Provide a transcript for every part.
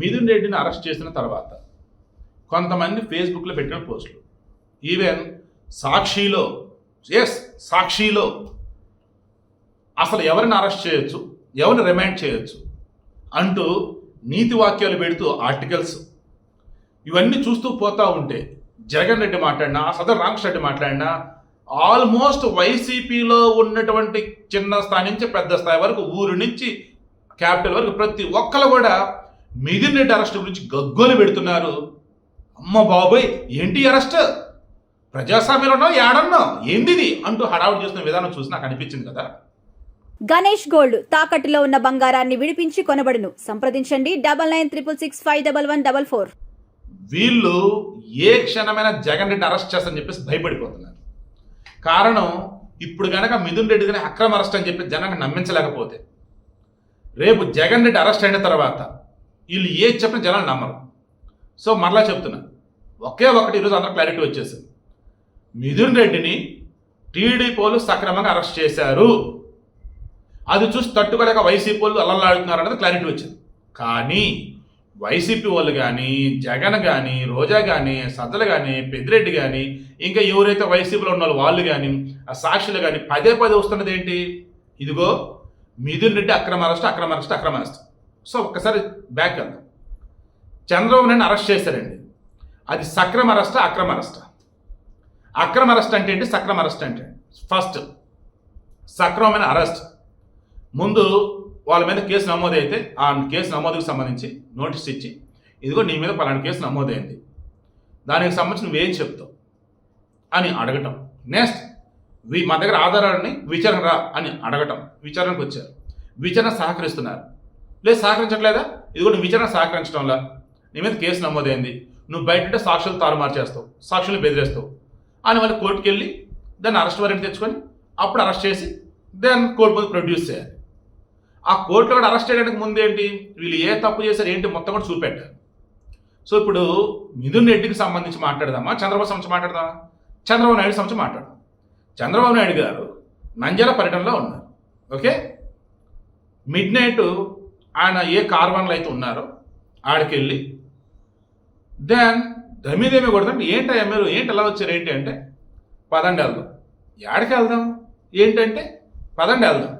మిథున్ రెడ్డిని అరెస్ట్ చేసిన తర్వాత కొంతమంది ఫేస్బుక్లో పెట్టిన పోస్టులు. ఈవెన్ సాక్షిలో ఎస్ సాక్షిలో అసలు ఎవరిని అరెస్ట్ చేయొచ్చు ఎవరిని రిమాండ్ చేయొచ్చు అంటూ నీతి వాక్యాలు పెడుతూ ఆర్టికల్స్. ఇవన్నీ చూస్తూ పోతా ఉంటే జగన్ రెడ్డి మాట్లాడినా సదర్ రామకృష్ణ రెడ్డి మాట్లాడినా ఆల్మోస్ట్ వైసీపీలో ఉన్నటువంటి చిన్న స్థాయి నుంచి పెద్ద స్థాయి వరకు ఊరు నుంచి క్యాపిటల్ వరకు ప్రతి ఒక్కరు కూడా మిథున్ రెడ్డి అరెస్ట్ గురించి గగ్గోలు పెడుతున్నారు. అమ్మ బాబోయ్ ఏంటి అరెస్ట్? ప్రజాస్వామ్యంలో ఉన్నావు ఏడన్నావు ఏందిది? అంటూ హడావుడి చేస్తున్న విధానం చూసి నాకు అనిపించింది కదా. గణేష్ గోల్డ్ తాకట్టులో ఉన్న బంగారాన్ని విడిపించి కొనబడును. సంప్రదించండి double nine triple six five double one double four. వీళ్ళు ఏ క్షణమైనా జగన్ రెడ్డి అరెస్ట్ చేస్తారని చెప్పేసి భయపడిపోతున్నారు. కారణం ఇప్పుడు గనక మిథున్ రెడ్డి కానీ అక్రమ అరెస్ట్ అని చెప్పి జనాన్ని నమ్మించలేకపోతే రేపు జగన్ రెడ్డి అరెస్ట్ అయిన తర్వాత వీళ్ళు ఏ చెప్పిన జనాలు నమ్మరు. సో మరలా చెప్తున్నా ఒకే ఒకటి ఈరోజు అందరూ క్లారిటీ వచ్చేసింది. మిథున్ రెడ్డిని టీడీపోలు సక్రమంగా అరెస్ట్ చేశారు. అది చూసి తట్టుకోలేక వైసీపీ వాళ్ళు అల్లలాడుతున్నారు అనేది క్లారిటీ వచ్చింది. కానీ వైసీపీ వాళ్ళు కానీ జగన్ కానీ రోజా కానీ సజ్జలు కానీ పెద్దిరెడ్డి కానీ ఇంకా ఎవరైతే వైసీపీలో ఉన్న వాళ్ళు కానీ ఆ సాక్షులు కానీ పదే పదే వస్తున్నది ఏంటి? ఇదిగో మిథున్ రెడ్డి అక్రమ అరెస్ట్ అక్రమ అరెస్ట్ అక్రమ అరెస్ట్. సో ఒక్కసారి బ్యాక్ వెళ్దాం. చంద్రబాబు నాయుడు అరెస్ట్ చేశారండి. అది సక్రమ అరెస్ట్ అక్రమ అరెస్ట్ అక్రమ అరెస్ట్ అంటే ఏంటి? సక్రమ అరెస్ట్ అంటే ఫస్ట్ సక్రమమైన అరెస్ట్ ముందు వాళ్ళ మీద కేసు నమోదైతే ఆ కేసు నమోదుకు సంబంధించి నోటీస్ ఇచ్చి ఇదిగో నీ మీద పలానా కేసు నమోదైంది. దానికి సంబంధించి నువ్వేం చెప్తావు? అని అడగటం. నెక్స్ట్ వి మా దగ్గర ఆధారాలని విచారణ రా అని అడగటం. విచారణకు వచ్చారు. విచారణ సహకరిస్తున్నారు. లేదు సహకరించట్లేదా? ఇదిగో కూడా విచారణ సహకరించడంలా. నీ మీద కేసు నమోదైంది. నువ్వు బయట సాక్షులు తారుమారు చేస్తావు సాక్షులు బెదిరేస్తావు. అని వాళ్ళు కోర్టుకి వెళ్ళి దాన్ని అరెస్ట్ వారెంట్ తెచ్చుకొని అప్పుడు అరెస్ట్ చేసి దాన్ని కోర్టు ముందు ప్రొడ్యూస్ చేయాలి. ఆ కోర్టులో కూడా అరెస్ట్ చేయడానికి ముందు ఏంటి వీళ్ళు ఏ తప్పు చేశారు ఏంటి మొత్తం కూడా చూపెట్టారు సో ఇప్పుడు మిథున్ రెడ్డికి సంబంధించి మాట్లాడదామా? చంద్రబాబు సంబంధించి మాట్లాడదామా? చంద్రబాబు నాయుడు సంబంధించి మాట్లాడదాం చంద్రబాబు నాయుడు గారు నంద్యాల పర్యటనలో ఉన్నారు. ఓకే? మిడ్ నైట్ ఆయన ఏ కార్బన్లు అయితే ఉన్నారో ఆడికి వెళ్ళి దెన్ దమీదేమి కొడతాంటే ఏంటి మీరు ఏంటి ఎలా వచ్చారు ఏంటి అంటే పదండి వెళ్దాం. ఏడకి వెళ్దాం? ఏంటంటే పదండి వెళ్దాం.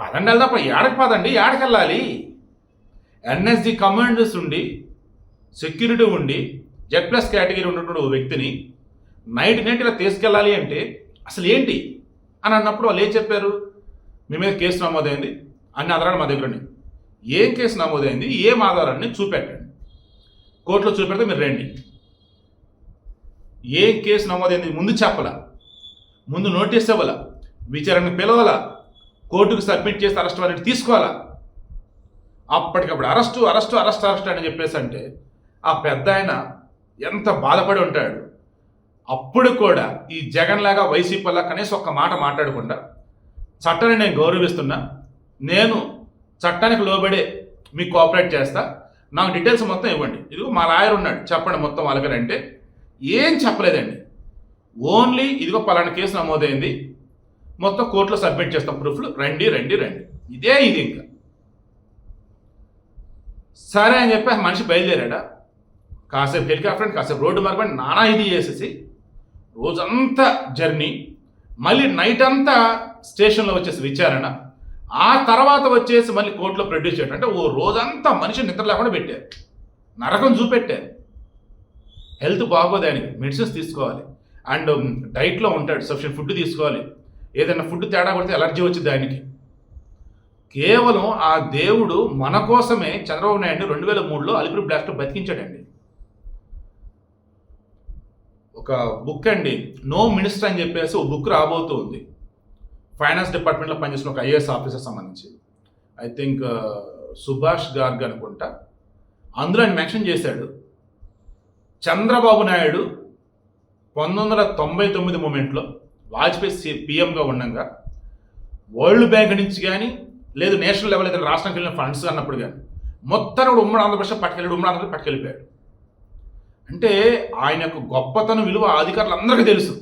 పదండి వెళ్దాం అప్పుడు ఏడకి పదండి ఏడకి వెళ్ళాలి? ఎన్ఎస్జి కమాండర్స్ ఉండి సెక్యూరిటీ ఉండి జెడ్ ప్లస్ కేటగిరీ ఉన్నటువంటి ఓ వ్యక్తిని నైట్ నైట్ ఇలా తీసుకెళ్ళాలి అంటే అసలు ఏంటి? అని అన్నప్పుడు వాళ్ళు ఏం చెప్పారు? మీ మీద కేసు నమోదైంది. అన్ని ఆధారాలు మా దగ్గర ఉన్నాయి. ఏం కేసు నమోదైంది ఏం ఆధారాన్ని చూపెట్టండి. కోర్టులో చూపెడితే మీరు రండి. ఏం కేసు నమోదైంది ముందు చెప్పలా? ముందు నోటీస్ ఇవ్వాలా? విచారణ పిలవాలా? కోర్టుకు సబ్మిట్ చేసి అరెస్ట్ వారెంట్ తీసుకోవాలా? అప్పటికప్పుడు అరెస్టు అరెస్టు అరెస్ట్ అరెస్ట్ అని చెప్పేసి అంటే ఆ పెద్ద ఆయన ఎంత బాధపడి ఉంటాడు. అప్పుడు కూడా ఈ జగన్ లాగా వైసీపీ లాగా కనీసం ఒక్క మాట మాట్లాడకుండా చట్టాన్ని నేను గౌరవిస్తున్నా నేను చట్టానికి లోబడే మీకు కోఆపరేట్ చేస్తా. నాకు డీటెయిల్స్ మొత్తం ఇవ్వండి. ఇదిగో మా లాయర్ ఉన్నాడు. చెప్పండి మొత్తం వాళ్ళకి అంటే ఏం చెప్పలేదండి. ఓన్లీ ఇదిగో పలానా కేసు నమోదైంది. మొత్తం కోర్టులో సబ్మిట్ చేస్తాం. ప్రూఫ్లు రండి రండి రండి. ఇదే ఇది ఇంకా. సరే అని చెప్పి మనిషి బయలుదేరాడా? కాసేపు హెలికాప్టర్ కాసేపు రోడ్డు మార్గం నానా ఇది చేసేసి రోజంతా జర్నీ. మళ్ళీ నైట్ అంతా స్టేషన్లో వచ్చేసి విచారణ. ఆ తర్వాత వచ్చేసి మళ్ళీ కోర్టులో ప్రొడ్యూస్ చేయడం. అంటే ఓ రోజంతా మనిషి నిద్ర లేకుండా పెట్టారు. నరకం చూపెట్టారు. హెల్త్ బాగోదు ఆయనకి. మెడిసిన్స్ తీసుకోవాలి. అండ్ డైట్లో ఉంటాడు. సఫిషియెంట్ ఫుడ్ తీసుకోవాలి. ఏదైనా ఫుడ్ తేడా కొడితే ఎలర్జీ వచ్చింది ఆయనకి. కేవలం ఆ దేవుడు మన కోసమే చంద్రబాబు నాయుడు రెండు వేల మూడులో అలిపిరి బ్లాస్ట్ బతికించాడండి. ఒక బుక్ అండి. నో మినిస్టర్ అని చెప్పేసి ఒక బుక్ రాబోతుంది. ఫైనాన్స్ డిపార్ట్మెంట్లో పనిచేసిన ఒక ఐఏఎస్ ఆఫీసర్ సంబంధించి. I think uh, Subhash Garg అనుకుంటా. అందులో ఆయన మెన్షన్ చేశాడు చంద్రబాబు నాయుడు పంతొమ్మిది వందల తొంభై తొమ్మిది మూమెంట్లో వాజ్పేయి పిఎంగా ఉండగా వరల్డ్ బ్యాంక్ నుంచి కానీ లేదు నేషనల్ లెవెల్ ఏదైనా రాష్ట్రానికి వెళ్ళిన ఫండ్స్ అన్నప్పుడు కానీ మొత్తం కూడా ఉమ్మడి ఆంధ్రప్రదేశ్ పట్టుకెళ్ళాడు ఉమ్మడి ఆంధ్రప్రదేశ్ పట్టుకెళ్ళిపోయాడు. అంటే ఆయన యొక్క గొప్పతనం విలువ అధికారులందరికీ తెలుసు.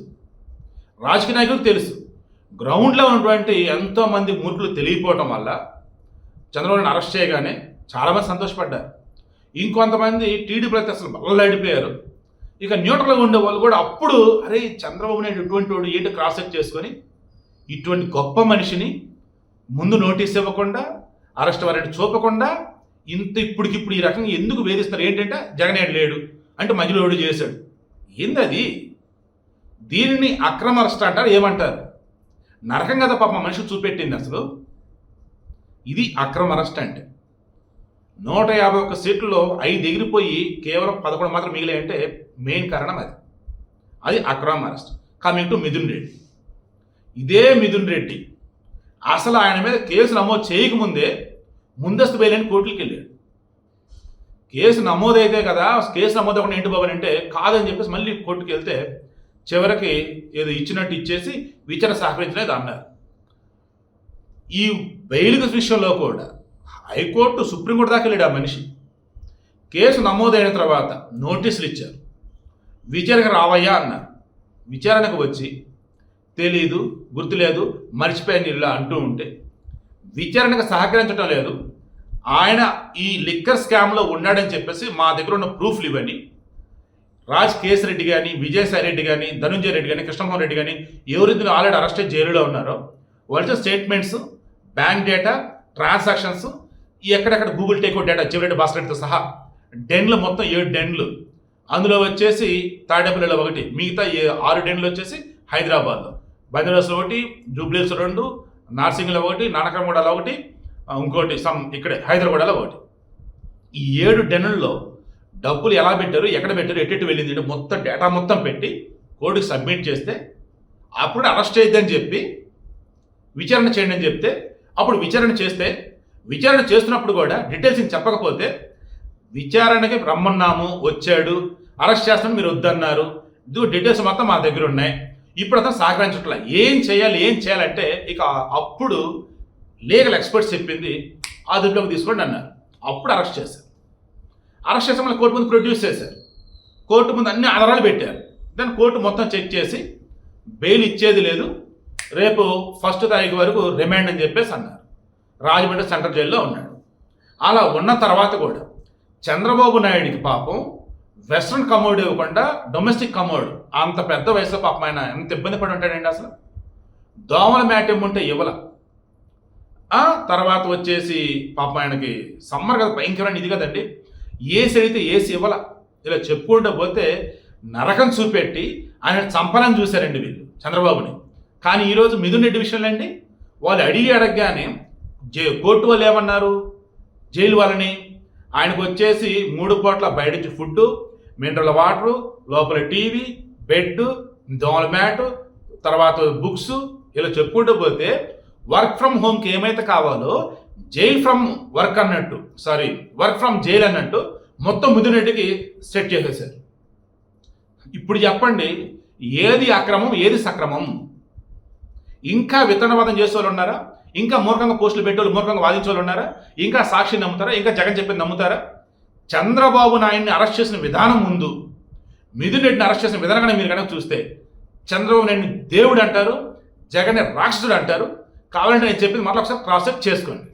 రాజకీయ నాయకులకు తెలుసు. గ్రౌండ్లో ఉన్నటువంటి ఎంతోమంది మూర్ఖులు తెలియపోవటం వల్ల చంద్రబాబుని అరెస్ట్ చేయగానే చాలామంది సంతోషపడ్డారు. ఇంకొంతమంది టీడీపీ అయితే అసలు బల్లడిపోయారు ఇక న్యూట్రల్గా ఉండే వాళ్ళు కూడా అప్పుడు అరే చంద్రబాబు నాయుడు ఇటువంటి వాడు ఏంటి క్రాస్ చెక్ చేసుకొని ఇటువంటి గొప్ప మనిషిని ముందు నోటీస్ ఇవ్వకుండా అరెస్ట్ వారెంట్ చూపకుండా ఇంత ఇప్పటికిప్పుడు ఈ రకంగా ఎందుకు వేధిస్తారు? ఏంటంటే జగన్ లేడు అంటే మధ్యలో చేశాడు. ఏంది అది? దీనిని అక్రమ అరెస్ట్ అంటారు ఏమంటారు? నరకం కదా పాప మనిషి చూపెట్టింది అసలు. ఇది అక్రమ అరెస్ట్ అంటే నూట యాభై ఒక్క సీట్లలో ఐదు ఎగిరిపోయి కేవలం పదకొండు మాత్రం మిగిలాయంటే మెయిన్ కారణం అది. అది అక్రమ arrest. Coming to Mithun Reddy. ఇదే మిథున్ రెడ్డి. అసలు ఆయన మీద కేసు నమోదు చేయకముందే ముందస్తు బయలుని కోర్టులకు వెళ్ళాడు. కేసు నమోదైతే కదా కేసు నమోదు అవ్వకుండా ఏంటి బాబు అంటే కాదని చెప్పేసి మళ్ళీ కోర్టుకు వెళ్తే చివరికి ఏదో ఇచ్చినట్టు ఇచ్చేసి విచారణ సహకరించలేదు అన్నారు. ఈ బెయిల్ విషయంలో కూడా హైకోర్టు సుప్రీంకోర్టు దాకా వెళ్ళాడు ఆ మనిషి. కేసు నమోదైన తర్వాత నోటీసులు ఇచ్చారు. విచారణకు రావయ్యా అన్నారు. విచారణకు వచ్చి తెలీదు గుర్తులేదు మర్చిపోయాను ఇలా అంటూ ఉంటే విచారణకు సహకరించడం లేదు. ఆయన ఈ లిక్కర్ స్కామ్లో ఉన్నాడని చెప్పేసి మా దగ్గర ఉన్న ప్రూఫ్లు ఇవ్వండి. రాజ్ కేసిరెడ్డి కానీ విజయసాయి రెడ్డి కానీ ధనుంజయ రెడ్డి కానీ కృష్ణమోహన్ రెడ్డి కానీ ఎవరిద్దరు ఆల్రెడీ అరెస్టెడ్ జైలులో ఉన్నారో వాళ్ళ స్టేట్మెంట్స్ బ్యాంక్ డేటా ట్రాన్సాక్షన్స్ ఈ ఎక్కడెక్కడ గూగుల్ టేకౌట్ డేటా చివరెడ్డి బాస్కెట్తో సహా డెన్లు మొత్తం ఏడు డెన్లు. అందులో వచ్చేసి తాడేపల్లిలో ఒకటి మిగతా ఆరు డెన్లు వచ్చేసి హైదరాబాద్లో. బంజారాస్లో ఒకటి జూబ్లీస్ రెండు నార్సింగ్లో ఒకటి నానకరగూడలో ఒకటి ఇంకోటి సమ్ ఇక్కడే హైదరాబాద్లో ఒకటి. ఈ ఏడు డెన్నుల్లో డబ్బులు ఎలా పెట్టారు ఎక్కడ పెట్టారు ఎట్టెట్టు వెళ్ళింది అంటే మొత్తం డేటా మొత్తం పెట్టి కోర్టుకి సబ్మిట్ చేస్తే అప్పుడు అరెస్ట్ చేయొద్దని చెప్పి విచారణ చేయండి అని చెప్తే అప్పుడు విచారణ చేస్తే విచారణ చేస్తున్నప్పుడు కూడా డీటెయిల్స్ చెప్పకపోతే విచారణకి రమ్మన్నాము వచ్చాడు అరెస్ట్ చేస్తాను మీరు వద్దన్నారు. ఇది డీటెయిల్స్ మొత్తం మా దగ్గర ఉన్నాయి. ఇప్పుడు అతను సహకరించట్ల. ఏం చేయాలి ఏం చేయాలంటే ఇక అప్పుడు లీగల్ ఎక్స్పర్ట్స్ చెప్పింది అదుపులోకి తీసుకోండి అన్నారు. అప్పుడు అరెస్ట్ చేశారు. అరెస్ట్ చేసి మళ్ళీ కోర్టు ముందు ప్రొడ్యూస్ చేశారు. కోర్టు ముందు అన్ని ఆధారాలు పెట్టారు. దాన్ని కోర్టు మొత్తం చెక్ చేసి బెయిల్ ఇచ్చేది లేదు. రేపు ఫస్ట్ తారీఖు వరకు రిమాండ్ అని చెప్పేసి అన్నారు. రాజమండ్రి సెంట్రల్ జైల్లో ఉన్నాడు. అలా ఉన్న తర్వాత కూడా చంద్రబాబు నాయుడికి పాపం వెస్ట్రన్ కమోడ్ ఇవ్వకుండా డొమెస్టిక్ కమోడ్ అంత పెద్ద వయసులో పాపం ఆయన ఎంత ఇబ్బంది పడి ఉంటాడండి అసలు? దోమల మ్యాట్ ఇమ్మంటే ఇవ్వల. తర్వాత వచ్చేసి పాపం ఆయనకి సమ్మర్ కదా భయంకరమైన ఇది కదండి. ఏసీ అయితే ఏసీ ఇవ్వాల? ఇలా చెప్పుకుంటూ పోతే నరకం చూపెట్టి ఆయన చంపనని చూశారండి వీళ్ళు చంద్రబాబుని. కానీ ఈరోజు మిథున్ రెడ్డి విషయంలో అండి వాళ్ళు అడిగి అడగగానే జై కోర్టు వాళ్ళు ఏమన్నారు? జైలు వాళ్ళని? ఆయనకు వచ్చేసి మూడు పూట్ల బయట నుంచి ఫుడ్ మినరల్ వాటరు లోపల టీవీ బెడ్ దోమల మ్యాటు తర్వాత బుక్స్ ఇలా చెప్పుకుంటూ పోతే వర్క్ ఫ్రమ్ హోమ్కి ఏమైతే కావాలో జైల్ ఫ్రమ్ వర్క్ అన్నట్టు సారీ వర్క్ ఫ్రమ్ జైల్ అన్నట్టు మొత్తం ముదిరెడ్డికి సెట్ చేసేసారు ఇప్పుడు చెప్పండి ఏది అక్రమం ఏది సక్రమం? ఇంకా విత్తనవాదం చేసే వాళ్ళు ఉన్నారా? ఇంకా మూర్ఖంగా పోస్టులు పెట్టేవాళ్ళు మూర్ఖంగా వాదించే వాళ్ళు ఉన్నారా? ఇంకా సాక్షి నమ్ముతారా? ఇంకా జగన్ చెప్పింది నమ్ముతారా? చంద్రబాబు నాయుడిని అరెస్ట్ చేసిన విధానం ముందు మిథున్ రెడ్డిని అరెస్ట్ చేసిన విధానంగా మీరు కనుక చూస్తే చంద్రబాబు నాయుడిని దేవుడు అంటారు జగన్ రాక్షసుడు అంటారు. కావాలంటే నేను చెప్పింది మరొకసారి క్రాస్ చెక్ చేసుకోండి.